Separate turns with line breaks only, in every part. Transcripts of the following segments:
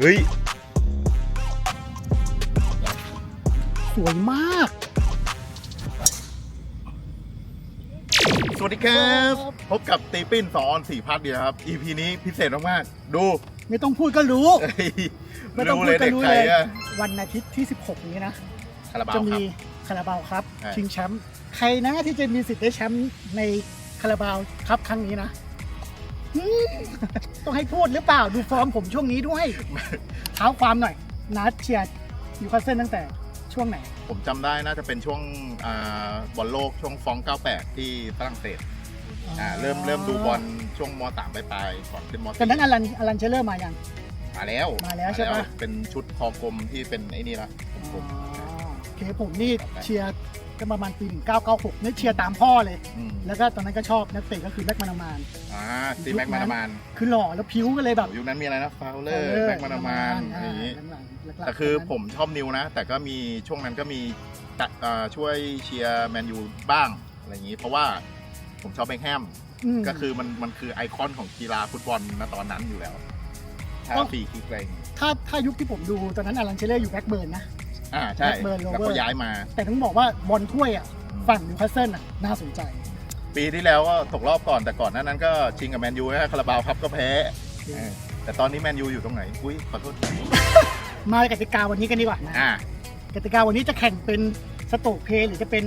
เฮ้ย
สวยมาก
สวัสดีครับ พบกับตีปิ้นสอนสี่พัทดีนะครับ EP นี้พิเศษมากๆ ดู
ไม่ต้องพูดก็รู้
เฮ้ย
ไม่ต้อง
รู้
พูดก็
เลยเด็ก
รู้
ไท
เลยย
อะ
วันอาทิตย์ที่ 16 นี้นะ
คาราบาว
จะ
ค
มี
รับ
คาราบาวครับ
ใช่
ชิงแชมป์ใครนะที่จะมีสิทธิ์ได้แชมป์ในคาราบาวครับครั้งนี้นะอืม ต้องให้พูดหรือเปล่าดูฟอร์มผมช่วงนี้ด้วยเท้าความหน่อย นัดเชียร์ยูคาสเซิลตั้งแต่ช่วงไหน
ผมจำได้น่าจะเป็นช่วงอ่าบอลโลกช่วงฟอง 98 ที่ฝรั่งเศสอ่าเริ่มเริ่มดูบอลช่วงม .3 ปลายๆก่อนขึ้นม
ตอนนั้นอลันอลันเชลเลอร์มายัง
มาแล้ว
มาแล้วใช่ปะ
เป็นชุดคอกลมที่เป็นไอ้นี่ละกลม
โอเคผมนี่เชียร์ กันประมาณปี1996นี่เชียร์ตามพ่อเลย
ๆอืม
แล้วก็ตอนนั้นก็ชอบนักเตะก็คือแบ็กมานามาน
อ่าตีแม็กมานามาน
คือหล่อแล้วผิวก็เลยแบบ
ยุคนั้นมีอะไรนะฟาวเลอร์แม็กมานามานอะไรอย่างงี้
หลังๆหลักๆ
แต่คือผมชอบนิวนะ แต่ก็มีช่วงนั้นก็มีตัดอ่าช่วยเชียร์แมนยูบ้างอะไรอย่างนี้ เพราะว่าผมชอบเบคแฮม
ม
ก็คือมันมันคือไอคอนของกีฬาฟุตบอลณตอนนั้นอยู่แล้วถ้า
ต้อง
ฟรีคิกอะไรอย่างงี้
ถ้าถ้ายุคที่ผมดูตอนนั้นอลันเชลเลอร์อยู่แบ็กเบิร์นนะ
อ่าใช่
Blackburn
แล้ว
Rovers
ก็ย้ายมา
แต่ต้องบอกว่าบอลถ้วยอะฝั่งนิวคาสเซิลอะน่าสนใจ
ปีที่แล้วก็ตกรอบก่อนแต่ก่อนหน้านั้นก็ชิงกับแมนยูนะคาราบาวครับก็แพ้เออแต่ตอนนี้แมนยูอยู่ตรงไหนอุ้ยขอโทษ
มากติกาวันนี้กันดีกว่านะ
อ่าก
ติกาวันนี้จะแข่งเป็นสโตกเพย์หรือจะเป็น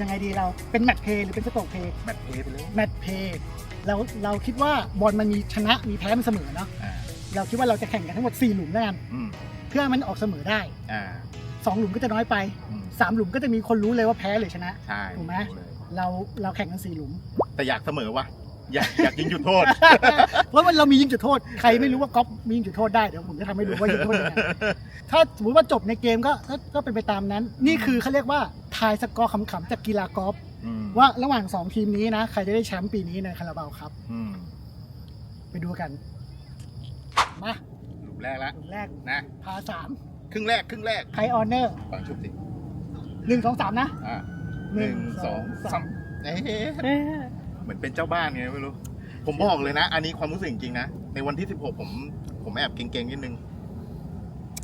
ยังไงดีเราเป็นแมตช์เพย์หรือเป็นสโตกเพย์
แมตช์เพลย์ไปเลย
แมตช์เพย์เราเราคิดว่าบอลมันมีชนะมีแพ้มันเสมอเนาะ
อ่า
เราคิดว่าเราจะแข่งกันทั้งหมด4หลุมแล้วกัน
อืม
เพื่อมันออกเสมอได้
อ่า
สองหลุมก็จะน้อยไป
อืม
สามหลุมก็จะมีคนรู้เลยว่าแพ้หรือชนะ
ใช่
ถูกไหม
รู้เลย
เราเราแข่งกันสี่หลุม
แต่อยากเสมอว่ะอยากอยากยิงจุดโทษ
เพราะว่าเรามียิงจุดโทษ ใครไม่รู้ว่าก๊อฟมียิงจุดโทษได้เดี๋ยวผมจะทำให้ดูว่ายิงจุดโทษยังไงถ้าสมมติว่าจบในเกมก็ก็ก็เป็นไปตามนั้น นี่คือเขาเรียกว่าทายสกอร์ขำๆจากกีฬากอล์ฟ
อืม
ว่าระหว่าง2ทีมนี้นะ ใครจะได้แชมป์ปีนี้ในคาราบาวครับ
อืม
ไปดูกัน มา
หลุมแรกแล้ว
หลุมแรก
นะ
พาสาม
ครึ่งแรกครึ่งแรก
ไทยออนเนอร์
ฟังชุบสิ
หนึ่งสองสามนะ
อ่าหนึ่งสองสามเอ๊ะ
เอ๊ะ
เหมือนเป็นเจ้าบ้านไงไม่รู้ ผมบอกเลยนะ อันนี้ความรู้สึกจริงๆนะ ในวันที่16ผมผมแอบเก่งๆนิดนึง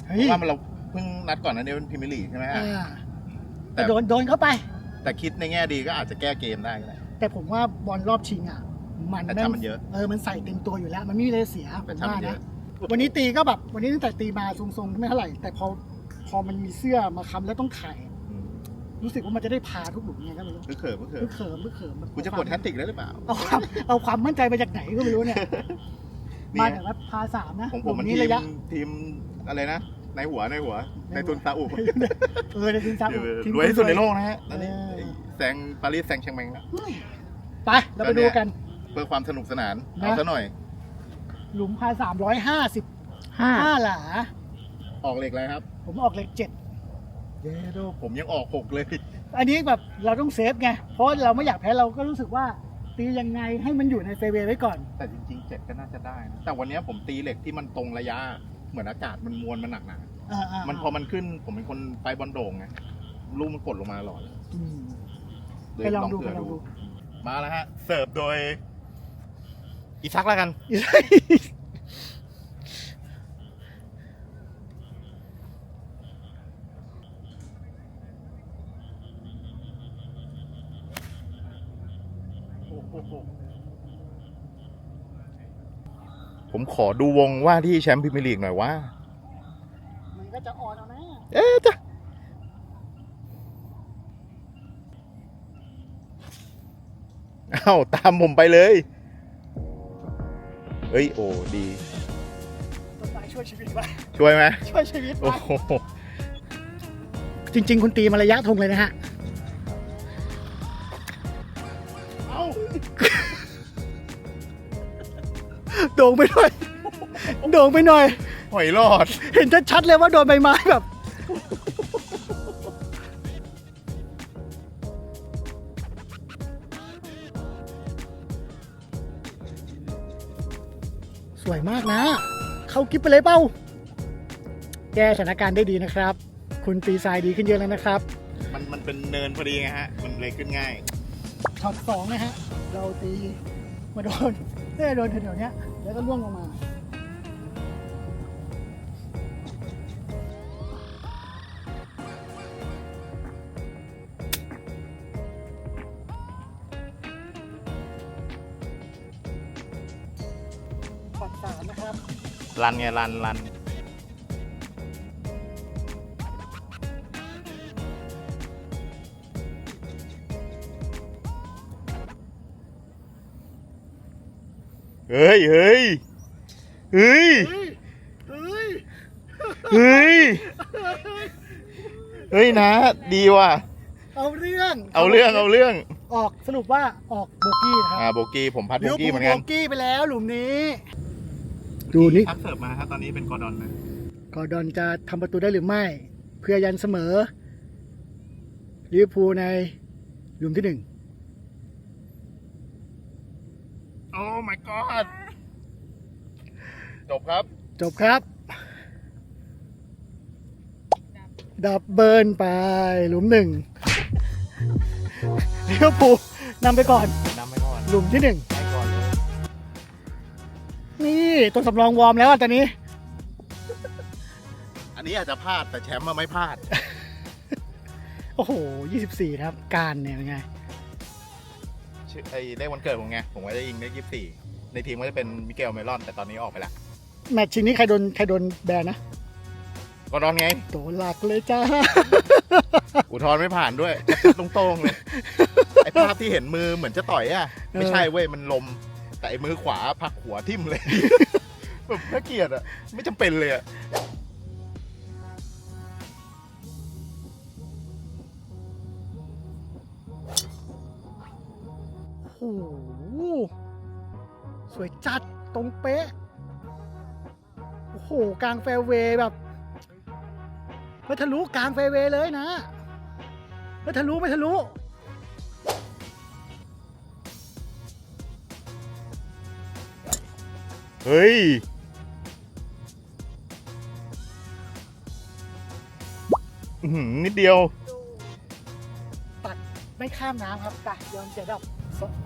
เฮ้
เพ
ย
ราะว่ามันเราเพิ่งนัดก่อนนะเนี่ยเป็นพรีเมียร์ลีกใช่ไหมฮะ
อ่า
แต่
แต่โดนโดนเข้าไป
แต่คิดในแง่ดีก็อาจจะแก้เกมได้ก็ได้
แต่ผมว่าบอลรอบชิงอะ มัน
แต่
แม่ง
ทำมันเยอะ
เออมันใส่เต็มตัวอยู่แล้ว มันไม่มีอะไรเสียผ
แต่
ม
ทำมั
ว่าน
เย
นะ
อะ
วันนี้ตีก็แบบ วันนี้ตั้งแต่ตีมาทรงๆไม่เท่าไหร่ แต่พอพอมันมีเสื้อมาค้ำแล้วต้องถ่าย
อืม
รู้สึกว่ามันจะได้พาทุกหลุมไงก็ไม่รู้
คือเขิมคือเขิ
มึ
ม
เขิมมึเขิม
กูจะกดแฮตติกได้หรือเปล่า
เอาความเอาความมั่นใจมาจากไหนก็ไม่รู้เนี่ย
นี่
มาแต่ว่าพาสามนะ
ของผมมัน
หลุ
ที
นี้
ม
ระยะ
ทีมอะไรนะในหัวในหัว ในทุนซาอุ
เออในทีมซาอุทีม
รวยที่สุดในโลกนะฮะ
เออ
ตอนนี้แซงปารีสแซงเชียงใหม่แล้ว
ไปเราไปดูกัน
เพื่อความสนุกสนาน
นะ
เอาซะหน่อย
หลุมพาสามร้อยห้าสิบห้าหลา
ออกเหล็กเลยครับ
ผมออกเลขเจ็ด
เย้ดูผมยังออกหกเลย
อันนี้แบบเราต้องเซฟไง เพราะเราไม่อยากแพ้เราก็รู้สึกว่าตียังไงให้มันอยู่ในเฟเวย์ไว้ก่อน
แต่จริงๆเจ็ดก็น่าจะได้นะแต่วันนี้ผมตีเหล็กที่มันตรงระยะ เหมือนอากาศมันมวลมันหนักหนา
อ่าๆ
มันพอมันขึ้นผมเป็นคนไปบอลโด่งไงลูกมันกดลงมาตลอด
อืม
เลย
ไปลองดู
เผื่
ไปลองดู
มาแล้วฮะ เสิร์ฟโดย อีซักแล้วกัน ผมขอดูวงว่าที่แชมป์พรีเมียร์ลีกหน่อยว่า
มันก็จะอ่อนเอานะ
เอ๊ะจ้ะเอ้า ตามผมไปเลย เฮ้ยโอ้ดี
ต้นไม้ช่วยชีวิตไว้
ช่วยไหม
ช่วยชีวิต
โอ้
ไว้
โห
จริง ๆ คุณตีมาระยะทงเลยนะฮะ
เอ้า
โด่งไปหน่อย โด่งไปหน่อย
หอยรอด
เห็นชัดๆเลยว่าโดนใบไม้แบบ กิ๊บไปเลยเป้า แก้สถานการณ์ได้ดีนะครับ คุณตีทรายดีขึ้นเยอะแล้วนะครับ
มันมันเป็นเนินพอดีไงฮะ มันเลยขึ้นง่าย
ช็อตสองนะฮะ เราตีมาโดนได้โดนแถวๆเนี้ย แล้วก็ล่วงลงมา
รันไงรันรันเฮ้ยเฮ้ยเฮ้ย
เฮ้ยเฮ้ย
เฮ้ยเฮ้ยนะ ดีว่ะ
เอาเรื่อง
เอาเรื่องเอาเรื่อง
ออกสรุปว่าออกโบกี้นะค
อ่า
รับ
โบกี้ผมพัดโบ
ลิเวอร์
กี้
พู
เหมื
ล
อน
โบ
กัน
กี้ไปแล้วหลุมนี้ ดูนี่
พักเสิร์ฟมาฮะตอนนี้เป็นกอร์ดอนนะ
กอร์ดอนจะทำประตูได้หรือไม่ เพื่อยันเสมอลิเวอร์พูลในหลุมที่หนึ่ง
โอ้ my god จบครับ
จบครับ ดับเบิลไปหลุมหนึ่งลิเวอร์พูลนำไปก่อน
นำไปก่อน
หลุมที่หนึ่ง
ไปก่อ นเลย
นี่ตัวสำรองวอร์มแล้วอะตอนนี้
อันนี้อาจจะพลาดแต่แชมป์มาไม่พลาด
โอ้โห24ครับ การเนี่ยเป็นไง
ชื่อไอ้เลขวันเกิดผมไง ผมก็จะยิงเลขยี่สิบสี่ในทีมก็จะเป็นมิเกลเมลอน แต่ตอนนี้ออกไปละ
แมตช์ชิงนี้ใครโดนใครโดนแบนนะ
กอร์ดอนไง
ตัวหลักเลยจ้า
อุทธรณ์ไม่ผ่านด้วยตรงตรงๆเลย ไอ้ภาพที่เห็นมือเหมือนจะต่อยอะ ไม่ใช่เว้ย มันลม แต่ไอ้มือขวาผลักหัวทิ่มเลย แบบน่าเกลียดอะ ไม่จำเป็นเลยอะ
โอ้โหสวยจัดตรงเป๊ะ โอ้โห กลางแฟร์เวย์แบบไม่ทะลุกลางแฟร์เวย์เลยนะไม่ทะลุไม่ทะลุ
เฮ้ย อื้อหือนิดเดียว
ตัดไม่ข้ามน้ำครับแต่ยอมเสียดอก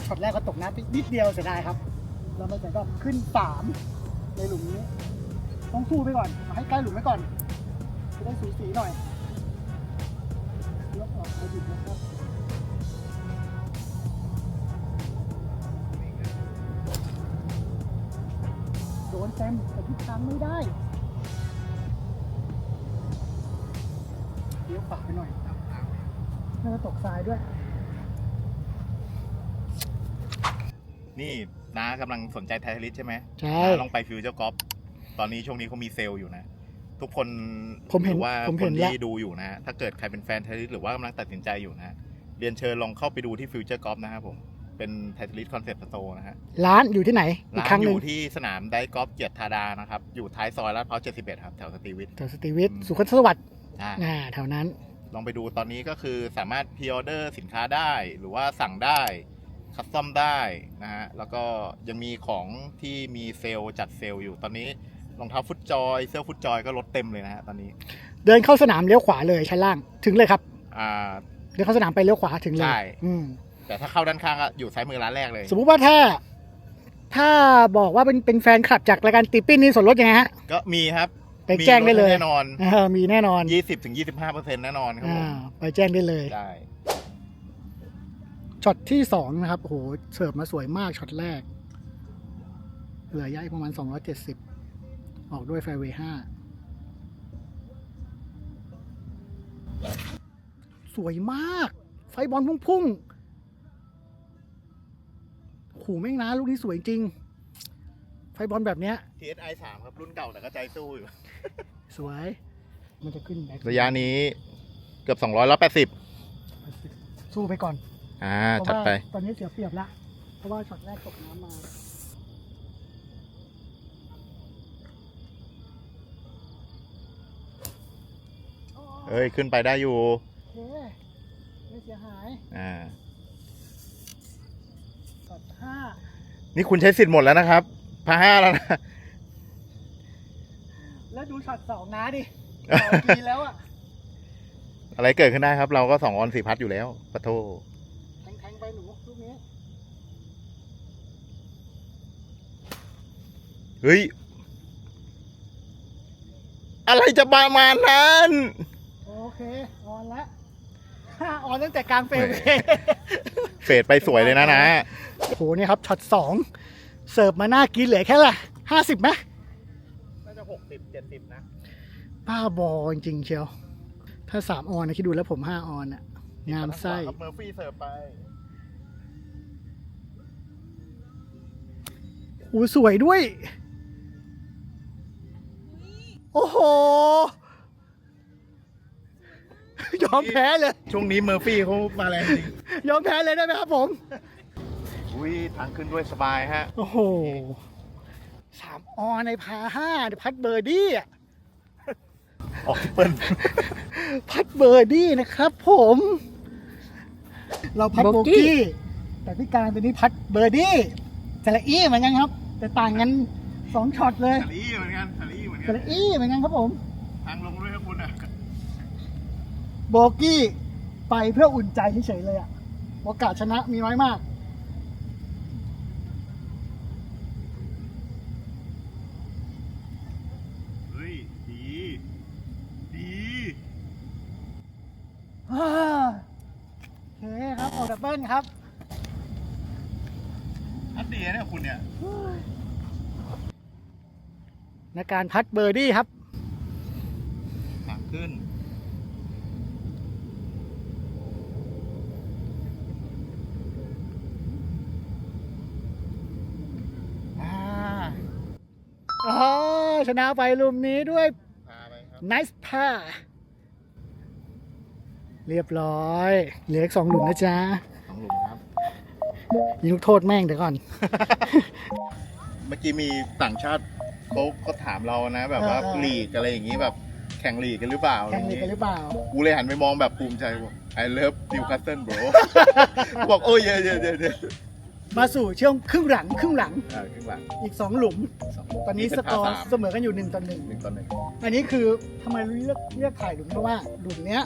ช็อตแรกก็ตกน้ำไปนิดเดียวเสียดายครับ เราไม่เสียดอกขึ้นสามในหลุมนี้ ต้องสู้ไปก่อนมาให้ใกล้หลุมไว้ก่อนจะได้สูสีหน่อยยกออกไปหยุดนะครับ โดนเต็มแต่ทิศทางไม่ได้เลี้ยวขวาไปหน่อยน่าจะตกทรายด้วย
นี่น้ากำลังสนใจไททลิสใช่ไหม
ใช่
น้าลองไปฟิวเจอร์กอล์ฟตอนนี้ช่วงนี้เขามีเซลล์อยู่นะ ทุกคน
ผมเห็น
รือว่า
ผม
ค
เห็
น
นแล้ว
ที่ดูอยู่นะ ถ้าเกิดใครเป็นแฟนไททลิสหรือว่ากำลังตัดสินใจอยู่นะ เรียนเชิญลองเข้าไปดูที่ฟิวเจอร์กอล์ฟนะครับผม เป็นไททลิสคอนเซ็ปต์สโตร์นะฮะ
ร้านอยู่ที่ไหน อีก
ร้า
ครั้
น
ง
อ
หนึ่ง
ยู่ที่สนามไดกอล์ฟเกียรติธาดานะครับ อยู่ท้ายซอยลาดพร้าว71 ครับ แถวสตรีวิทย์
แถวสตรีวิทย์
อืม
สุขสวัสดิ์
อ่า
อ่าแถวนั้น
ลองไปดูตอนนี้ก็คือสามารถพ r ออเดอร์สินค้าได้ หรือว่าสั่งได้ คัสตอมได้นะฮะ แล้วก็ยังมีของที่มีเซลล์จัดเซลล์อยู่ตอนนี้รองเท้าฟุตจอยเสื้อฟุตจอยก็ลดเต็มเลยนะฮะตอนนี้
เดินเข้าสนามเลี้ยวขวาเลยชั้นล่างถึงเลยครับ
อ่า
เดินเข้าสนามไปเลี้ยวขวาถึงเลย
ใช่
อืม
แต่ถ้าเข้าด้านข้างก็อยู่ซ้ายมือร้านแรกเลย
สมมุติว่าถ้า ถ้าบอกว่าเป็นเป็นแฟนคลับจากรายการตีปิ้นนี่ส่วนลดยังไงฮะ
ก็มีครับ
ไปแจ้งได้เลย
มีแน่นอน
เออมีแน่นอน
20ถึง25เปอร์เซ็นต์แน่นอนครับผ
อ่ามไปแจ้งได้เลย
ได้
ช็อตที่สองนะครับ โอ้โห เสิร์ฟมาสวยมากช็อตแรก เหลือย้ายประมาณ 270 ออกด้วยไฟเวย์ห้าสวยมาก ไฟบอลพุ่ง ๆ โอ้โหแม่งนะลูกนี้สวยจริง ไฟบอลแบบเนี้ย
TSI 3ครับ รุ่นเก่าแต่ก็ใจสู้อยู่
สวย มันจะขึ้นแบ็ค
ระยะนี้เกือบ200แล้ว80
สู้ไปก่อน
อ่า
เพราะ
จัด
ว่า
ไป
ตอนนี้เสียเปรียบละเพราะว่าช็อตแรกตกน้ำมา
เอ้ย ขึ้นไปได้อยู่
โอเคไม่เสียหาย
อ่า
ช็อต ห้า
นี่คุณใช้สิทธิ์หมดแล้วนะครับพาห้าแล้วนะ
แล้วดูช็อตสองนะดิต่อกีแล้วอะ
อะไรเกิดขึ้นได้ครับ เราก็สองออนสี่พัดอยู่แล้วปะโท
แทงๆไปหนูลูกนี้
เฮ้ย อะไรจะประมาณนั้น
โอเคออนละห้า ออนตั้งแต่กลางเฟรม
แหมเฟดไปสวยเลยนะนะ
โอ้โหเนี่ยครับช็อตสองเสิร์ฟมาน่ากินเหลือแค่ละห้าสิบไหม
น่าจะหกสิบเจ็ดสิบนะ
บ้าบอจริงๆเชียว ถ้าสามออนนะคิดดูแล้วผมห้าออนอะงามไส้
ครับเมอร์ฟี่เสิร์ฟไป
หูสวยด้วย โอ้โห ยอมแพ้เลย
ช่วงนี้เมอร์ฟี่เขามาแรงจริง
ยอมแพ้เลยได้ไหมครับผม
อุ้ยทางขึ้นด้วยสบายฮะ
โอ้โหสามออนในพาห้าเดี๋ยวพัดเบอร์ดี้อะ
ออกเปิ้ล
พัดเบอร์ดี้นะครับผม เราพัดโบ
โบกี้
กี้ แต่พี่การตัวนี้พัดเบอร์ดี้แต่ละอี้เหมือนกันครับ แต่ต่างกันสองช็อตเลย
ทารี่เหมือนกันทารี่เหมือนกั
แต่
น
ละอี้เหมือนกันครับผม
ทางลงด้วยครับคุณอะ
โบกี้ไปเพื่ออุ่นใจเฉยๆเลยอะโอกาสชนะมีน้อยมาก
เฮ้ย ดี ดี
อ่าโอเคครับออกดับเบิลครับ
อันดีนะเนี่ยคุณเนี่ย
ในการพัดเบอร์ดี้ครับ
ทางขึ้น
อ่าอ๋อ ชนะไปลุมนี้ด้วย
พาไปครับ
nice pa เรียบร้อย เหลืออีกสองหลุมนะจ๊ะ
สองหลุมครับ
ยิงลูกโทษแม่งเดี๋ยวก่อน
เมื่อกี้มีต่างชาติเขาก็ถามเรานะ แบบว่า
เออเออ
ลีกอะไรอย่างนี้แบบแข่งลีกกันหรือเปล่า
แข่งเลยกันหรือเปล่า
กูเลยหันไปมองแบบภูมิใจบอก I love Newcastle bro บอกโอ้ยเยอะเยอะเยอะเยอะ
มาสู่ช่วงครึ่งหลังครึ่งหลัง
อ่าขึ้นหลัง
อีกสองหลุม
สอง
ตอนนี้
เป็
สกอร์
พาาม
เสมอกันอยู่หนึ่งต่อหนึ่ง
หนึ่งต่อหนึ่ง
อันนี้คือทำไมเลือกเลือกถ่ายหลุมเพราะว่าหลุมเนี้ย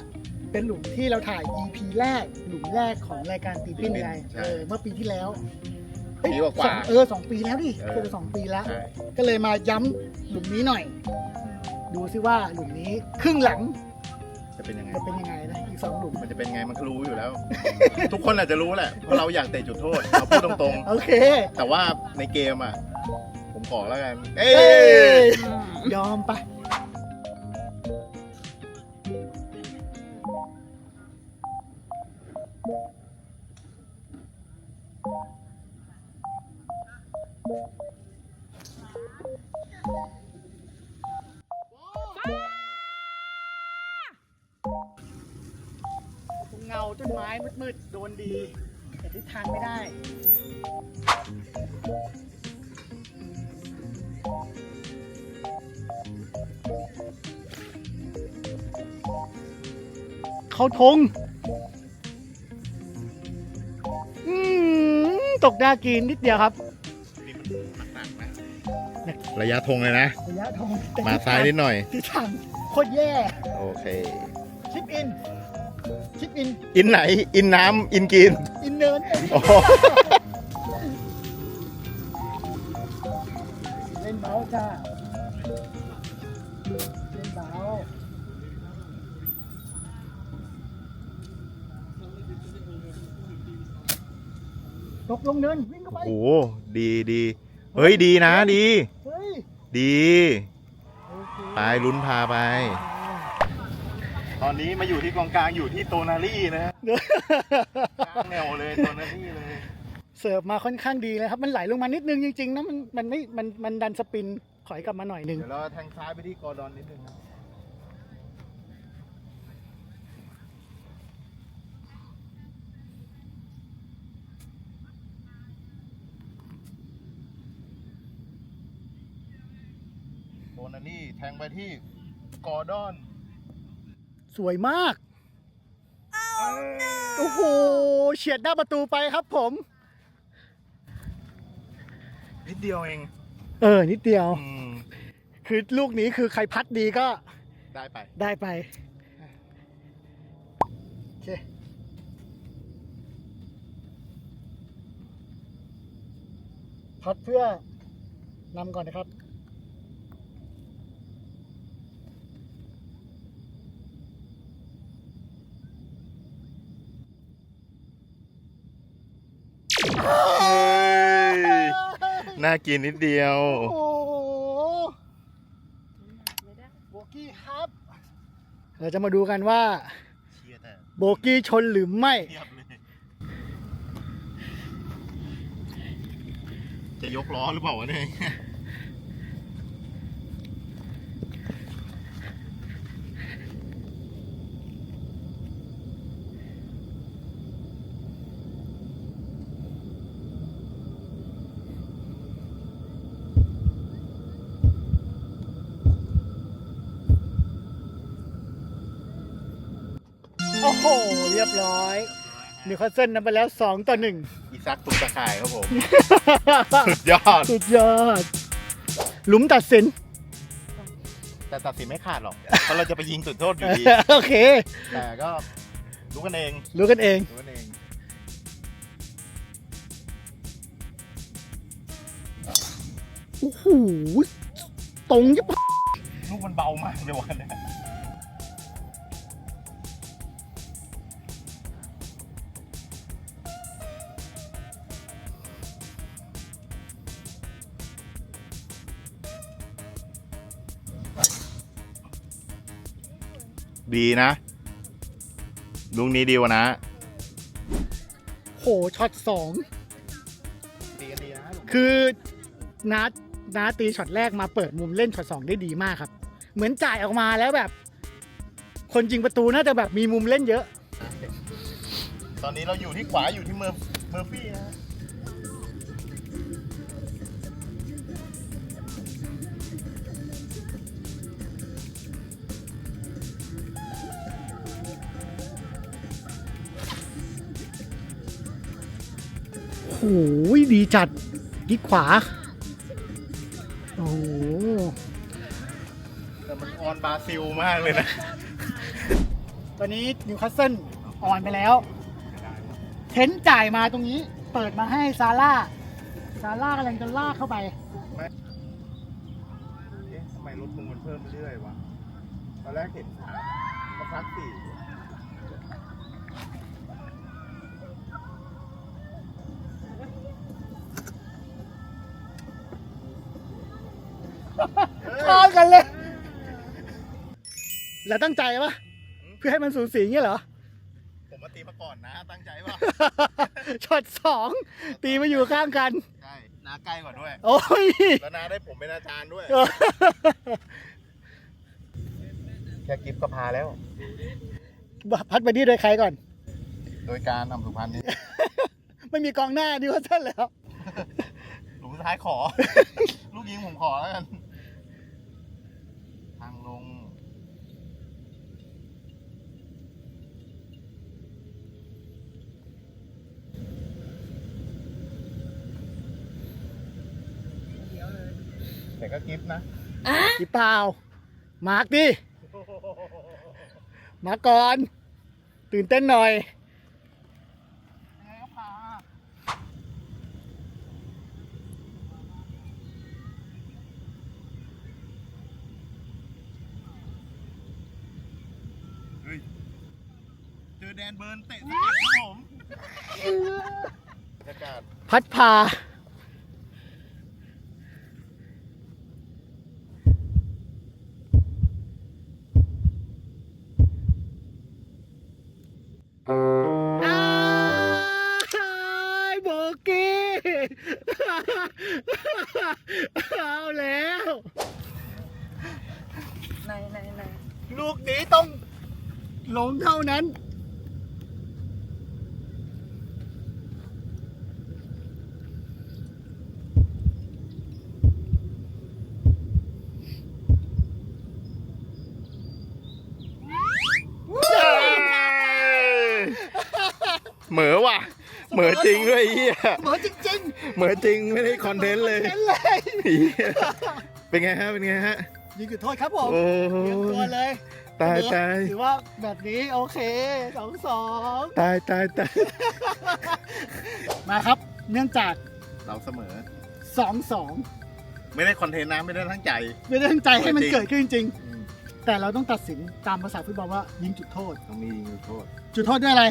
เป็นหลุมที่เราถ่าย EP แรก หลุมแรกของรายการตีปิ้นไงเออเมื่อปีที่แล้วเฮ้ย
ปีก
สอ
ว่าง
เออสองปีแล้วดิ
เออ
เกือบสองปีแล้ว
ๆใช่
ก็เลยมาย้ำหลุมนี้หน่อย ดูซิว่าหลุมนี้ครึ่งหลัง
จะเป็นยังไง
จะเป็นยังไงนะอีก สองหลุม
มันจะเป็นไงมันก็รู้อยู่แล้ว ทุกคนอาจจะรู้แหละเพราะเราอยากเตะจุดโทษเราพูดตรง
โอเค
ๆ แต่ว่าในเกมอะ ผมขอแล้วกัน เอ้
เอ้
ย
ยยอมไป ต้นไม้มืดๆโดนดี แต่ทิศทางไม่ได้เขาทงอืมตกดากินนิดเดียวครับ
นี่มันหนักๆนะระยะธงเลยนะ
ระยะทงแต่
มาซ้ายนิดหน่อย
ทิศทางโคตรแย่
โอเค
ชิปอินชิป อิน
อินไหน อินน้ำอินกิน
อินเนิร์น
โอ้โห
เล่นเบาจ้าเล่นเบาตกลงเนินวิ่งเข้าไป
โอ้โหดีดี เฮ้ยดีนะดี
เฮ้ย
ดี
โอเค
ไปลุ้นพาไป ตอนนี้มาอยู่ที่กองกลางอยู่ที่โตนารี่นะกลางแนวเลยโตนารี่เลย
เสิร์ฟมาค่อนข้างดีเลยครับ มันไหลลงมานิดนึงจริงๆนะมันมันไม่มันมันดันสปินถอยกลับมาหน่อยหนึง
เดี๋ยวเราแทงซ้ายไปที่กอร์ดอนนิดนึงครับโตนารี่แทงไปที่กอร์ดอน
สวยมาก โอ้โห เฉียดหน้าประตูไปครับผม
นิดเดียวเอง
เออ นิดเดียว
อืม
คือลูกนี้คือใครพัดดีก็
ได้ไป
ได้ไป โอเค พัดเพื่อนำก่อนนะครับ
น่ากินนิดเดียว
โอ้โหโบกี้ครับ เราจะมาดูกันว่า
เชียแต่
โบกี้ชนหรือไม่
เทียบเลยจะยกล้อหรือเปล่าวะเนี่ย
โอ้โหเรียบร้อยนิวคาสเซิลนำไปแล้ว 2 ต่อ 1
อีซักตุกตะข่ายครับผม สุดยอด
สุดยอด หลุมตัดสิน
แต่ตัดสินไม่ขาดหรอก เพราะเราจะไปยิงจุดโทษอยู่ดี
โอเค
แต่ก็รู้กันเอง
รู้กันเอง
รู้กันเอง
โอ้โห ตรงยิบ
ลูกมันเบามากเลยวันนี้ ดีนะ ลุงนี้ดีวะนะ
โหช็อตสอง
ดีกันดีนะ
คือนัดนัดตีช็อตแรกมาเปิดมุมเล่นช็อตสองได้ดีมากครับ เหมือนจ่ายออกมาแล้วแบบ คนจริงประตูน่าจะแบบมีมุมเล่นเยอะ
ตอนนี้เราอยู่ที่ขวาอยู่ที่เมอร์เมอร์ฟี่นะ
หดีจัดดีขวา โอ้โห
แต่มันออนบราซิลมากเลยนะ
ตอนนี้นิวคาสเซิลออนไปแล้วเทนจ่ายมาตรงนี้ เปิดมาให้ซาร่า ซาร่ากำลังจะลากเข้าไป
เอ๊ะทำไมรถมึงมันเพิ่มเรื่อยวะ ตอนแรกเห็นสามก็พักสี่
แล้วตั้งใจปะเพื่อให้มันสูสีอย่างเงี้ยเหรอ
ผมมาตีมาก่อนนะ ตั้งใจว่า
ช็อตสองตีมาอยู่ข้างกัน
ใช่นาใกล้กว่าด้วย
โอ้ย
แล้วนาได้ผมเป็นอาจารย์ด้วย แค่กิฟต์ก็พาแล้ว
พัดไปที่โดยใครก่อน
โดยการนำสุพรรณนี่
ไม่มีกองหน้านิวคาสเซิลแล้ว
หลุมสุดท้ายขอ ลูกยิงผมขอแล้วกัน ทางลง แต่ก็กิฟต์นะ
กี่เปล่า มาร์กดิ มาก่อน ตื่นเต้นหน่อย
เฮ้ยเจอแดนเบิร์นเตะสกัดครับผมบรรยากาศ
พัดพา อ้ายโบกี้ เอาแล้ว
ไหนไหนไหน
ลูกนี้ต้องลงเท่านั้น
เหมือว่ะ เหมือจริงด้วยไอ้เฮีย
เหมือนจริง
เหมือ จริงไม่ได้คอนเทนต์เลย
ๆเห็นเลย
เหี้ยเป็นไงฮะเป็นไงฮะ
ยิงจุดโทษครับผม
โอ้
เตรียมตัวเลย
ตายตาย
ถือว่าแบบนี้โอเคสองสอง
ตายตายตาย
มาครับ เนื่องจาก
เราเสมอ
สองสอง
ไม่ได้คอนเทนต์นะไม่ได้ทั้งใจ
ไม่ได้ตั้งใจให้มัน
จริง
เกิดขึ้นจริงๆแต่เราต้องตัดสินตามภาษาฟุตบอลว่ายิงจุดโทษ
ต้องมียิงโทษ
จุดโทษด้วยอะไร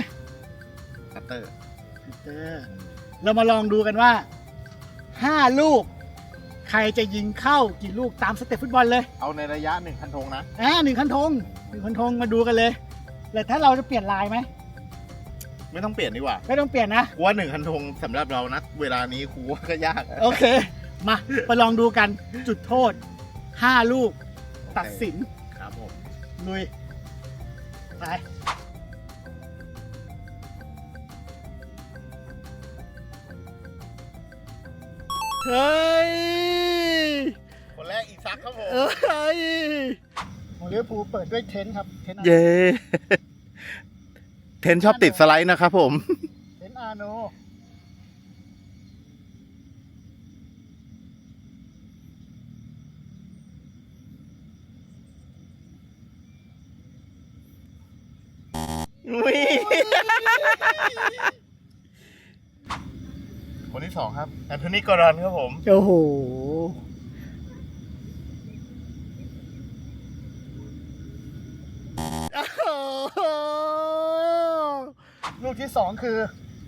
คัตเตอร์
เออเรามาลองดูกันว่า ห้าลูก ใครจะยิงเข้ากี่ลูกตามสเต็ปฟุตบอลเลย
เอาในระยะหนึ่งคันธงนะ
อ่าหนึ่งคันธงหนึ่งคันธงมาดูกันเลยแต่ถ้าเราจะเปลี่ยนลายไหม
ไม่ต้องเปลี่ยนดีกว่า
ไม่ต้องเปลี่ยนนะ
กูว่าหนึ่งคันธงสำหรับเรานะเวลานี้ครูว่าก็ยาก
โอเค มาไปลองดูกันจุดโทษ 5 ลูก ตัดสิน
ครับผม
ลุยไป เฮ้ย
คนแรกอีกซักครับผม
เอ้ยโมเลียภูลเปิดด้วยเทนท์ครับ เทนท์
เย้เทนชอบติดสไลด์นะครับผม
เทนท์อาโน
คนที่ส องครับแอนโทนีกอรอนครับผม
โอ้โห ลูกที่สองคือ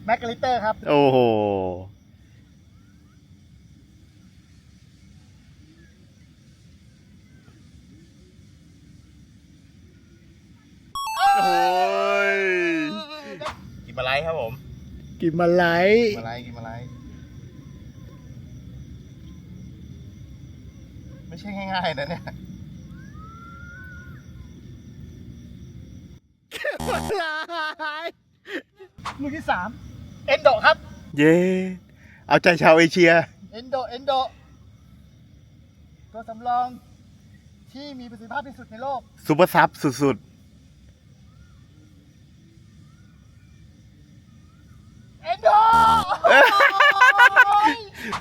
แม็กกาลิเตอร์ครับ
โอ้โห โอ้ยกินมาไลครับผม
กินมาไล
กินมาไลกินมาไล ไม่ใช่ง่ายๆนะเนี่ย
ลูกที่สามเอนโดครับ
เย้เอาใจชาวเอเชีย
เอนโด เอนโด ตัวสำรองที่มีประสิทธิภาพที่สุดในโลก
ซูเปอร์ซับสุด
เอนโด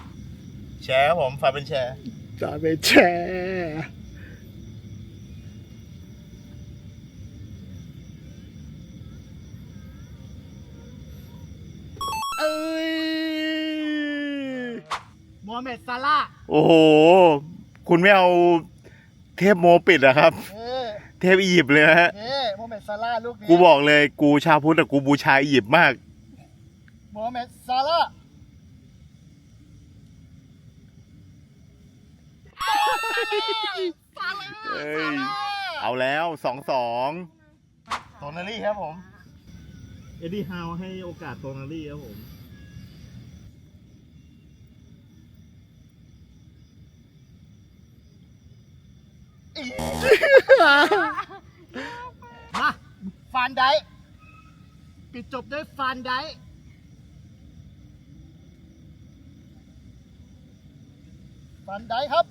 ๆแชร์ครับผมฝากเป็นแชร์
จะไปแชร์เอ้ยโมฮัมเหม็ดซาร่าห์
โอ้โห คุณไม่เอาเทพโมปิดเหรอะครับ
เอ้
เทพอียิปต์เลยนะฮะ
เอ้โมฮัมเหม็ดซาร่าห์ลูกนี้
กูบอกเลยกูชาวพุทธแต่กูบูชาอียิปต์มาก
โมฮัมเหม็ดซาร่า ห์
เอ้ย เอาแล้วสองสองโตนารี่ครับผม เอ็ดดี้ฮาวให้โอกาสโตนารี่ครับผม
มาฟานไดค์ปิดจบด้วยฟานไดค์ฟานไดค์ครับ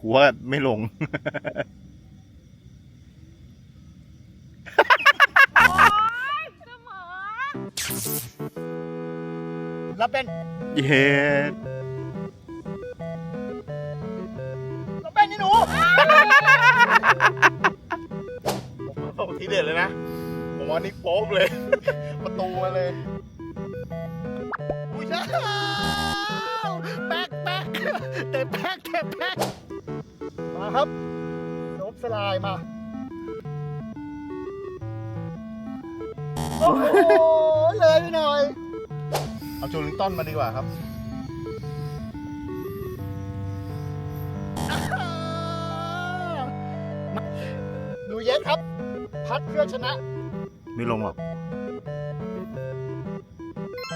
กูว่าไม่ลง
รับเป็น
เย้
รับเป็นนี่หนู
ผมทีเด็ดเลยนะ ผมว่านี่โป๊กเลย ประตูมาเลย
อุ้ยแป๊กแป๊กเตะแป๊กเตะแป๊กมา ครับลบสลายมาโอ้โหเลยไปหน่อย
เอาโจลิงตันมาดีกว่าครับ
หนูเย็ดครับ พัดเพื่อชนะ
ไม่ลงหรอก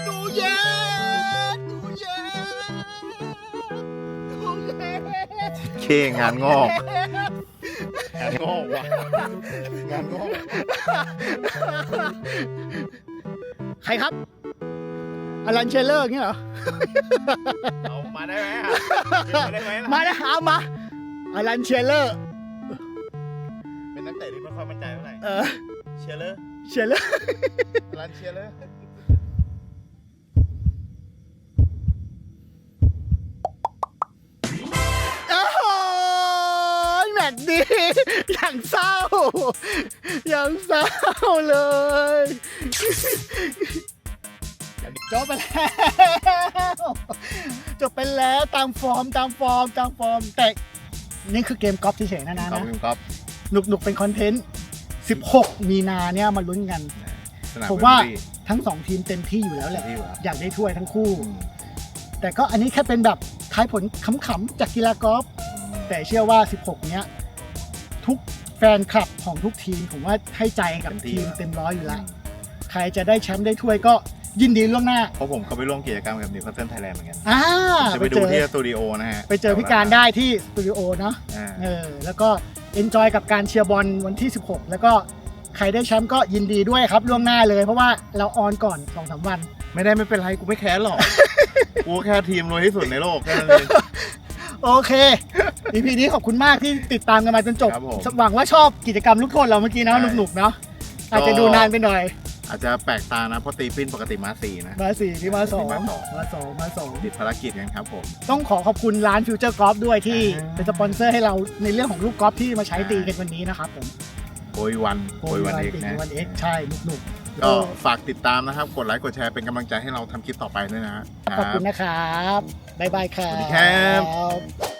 หนูเย็ด เค
งานงอกงานงอกว่ะงานงอก
ใครครับ อลันเชลเลอร์อย่างเงี้ยเหรอ
เอามาได้ไหมอะมาได้ไหมล่ะ
มาเลยเอามาอลันเชลเลอร์
เป็นนักเตะที่ไม่ค่อยมั่นใจเท่าไหร่
เออ
เชียร์เลอร์
เชลเลอร์
รันเชียร์เลอ
แมตช์ดีอย่างเศร้า อย่างเศร้าเลยจบไปแล้วจบไปแล้วตามฟอร์มตามฟอร์มตามฟอร์ม แต่นี่คือเกมกอล์ฟเฉยๆนะนะครับนะ
ครับ
หนุกหนุกๆเป็นคอนเทนต์ 16 มีนาเนี่ยมาลุ้นกัน ผมว่าทั้งสองทีมเต็มที่อยู่แล้วแหละ อยากได้ถ้วยทั้งคู่ แต่แต่ก็อันนี้แค่เป็นแบบทายผลขำๆจากกีฬากอล์ฟ แต่เชื่อว่า 16 เนี้ยทุกแฟนคลับของทุกทีมผมว่าให้ใจกับ
เต็มที่
ทีมเต็มร้อยอยู่แล้ว ใครจะได้แชมป์ได้ถ้วยก็ยินดีล่วงหน้า
เพราะผมก็ไปร่วมกิจกรรมกับนิวคาสเซิลไทยแลนด์เหมือนกัน
อ่า
จะ
ไป
ไป
เจ
ดู
อ
ที่สตูดิโอนะฮะ
ไปเจอพิการได้ที่สตูดิโอเนาะ
อ่า
เออแล้วก็เอนจอยกับการเชียร์บอลวันที่ 16 แล้วก็ใครได้แชมป์ก็ยินดีด้วยครับล่วงหน้าเลย เพราะว่าเราออนก่อน2อสวัน
ไม่ได้ไม่เป็นไรกูไม่แค้นหรอก กูแค่ทีมรวยที่สุดในโลกแค่นั้นเอง
โอเค EP นี้ขอบคุณมากที่ติดตามกันมาจนจบ
ครับผม
หวังว่าชอบกิจกรรมลูกโทษเราเมื่อกี้เนาะ
ใช่
หนุกๆเนาะอาจจะดูนานไปหน่อย
อาจจะแปลกตานะเพราะตีปิ้นปกติมาสี่นะ
มาสี่ที่มาสอง
มาสอง
มาสองมาสอง
ติดภารกิจกันครับผม
ต้องขอขอบคุณร้านฟิวเจอร์กอล์ฟด้วยที่
อ่า
เป็นสปอนเซอร์ให้เราในเรื่องของลูกกอล์ฟที่มาใช้ตีกันวันนี้นะครับผม
โกยวันโกยวันเอก
ตี
นะ
วันเอ็กใช่หนุกๆ
ก็ฝากติดตามนะครับ กดไลค์กดแชร์เป็นกำลังใจให้เราทำคลิปต่อไปด้วยนะฮะ
ขอบคุณนะครับ บ๊ายบายครับ
สวัสดีครับ